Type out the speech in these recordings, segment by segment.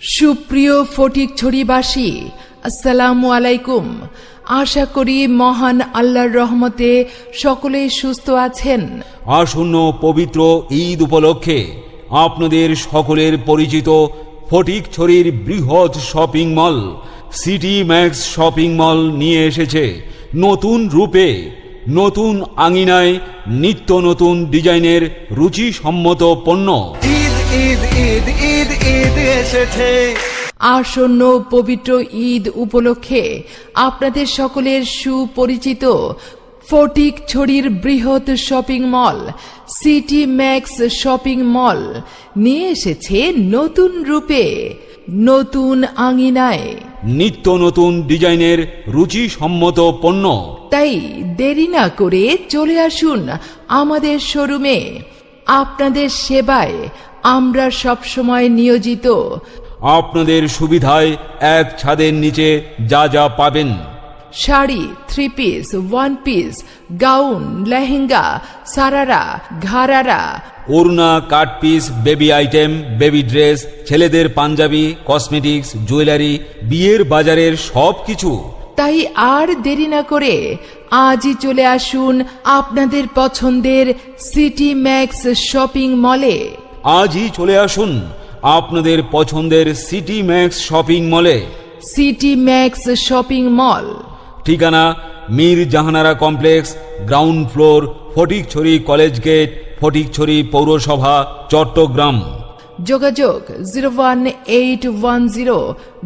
সুপ্রিয় ফটিকছড়িবাসী আসসালামু আলাইকুম। আশা করি মহান আল্লাহর রহমতে সকলেই সুস্থ আছেন। আসন্ন পবিত্র ঈদ উপলক্ষে আপনাদের সকলের পরিচিত ফটিকছড়ির বৃহৎ shopping mall city max shopping mall নিয়ে এসেছে। নতুন রূপে নতুন আঙিনায় নিত্য নতুন ডিজাইনের রুচিসম্মত পণ্য। ঈদ ঈদ ঈদ ঈদ ঈদ এসেছে। আসন্ন পবিত্র ঈদ উপলক্ষে আপনাদের সকলের সুপরিচিত ফটিক ছড়ির বৃহৎ shopping mall city max shopping mall নিয়ে এসেছে নতুন রূপে নতুন আঙিনায়। নিত্য নতুন ডিজাইনের রুচিসম্মত পণ্য। তাই দেরি না করে চলে আসুন আমাদের শোরুমে। আপনাদের সেবায় আমরা সবসময় নিয়োজিত। আপনাদের সুবিধায় এক ছাদের নিচে যা যা পাবেন। Sari three piece one piece gown lehenga sharara gharara. ওড়না cut piece baby item baby dress ছেলেদের পাঞ্জাবি কসমেটিক্স জুয়েলারি বিয়ের বাজারের সব কিছু তাই আর দেরি না করে আজই চলে আসুন আপনাদের পছন্দের সিটি ম্যাক্স শপিং মলে আজই চলে আসুন আপনাদের পছন্দের সিটি ম্যাক্স শপিং মলে। City max shopping mall. ঠিকানা Mir Jahanara complex ground floor Fatikchhari college gate Fatikchhari পৌরসভা চট্টগ্রাম। যোগাযোগ zero one eight one zero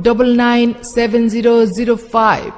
double nine seven zero zero five.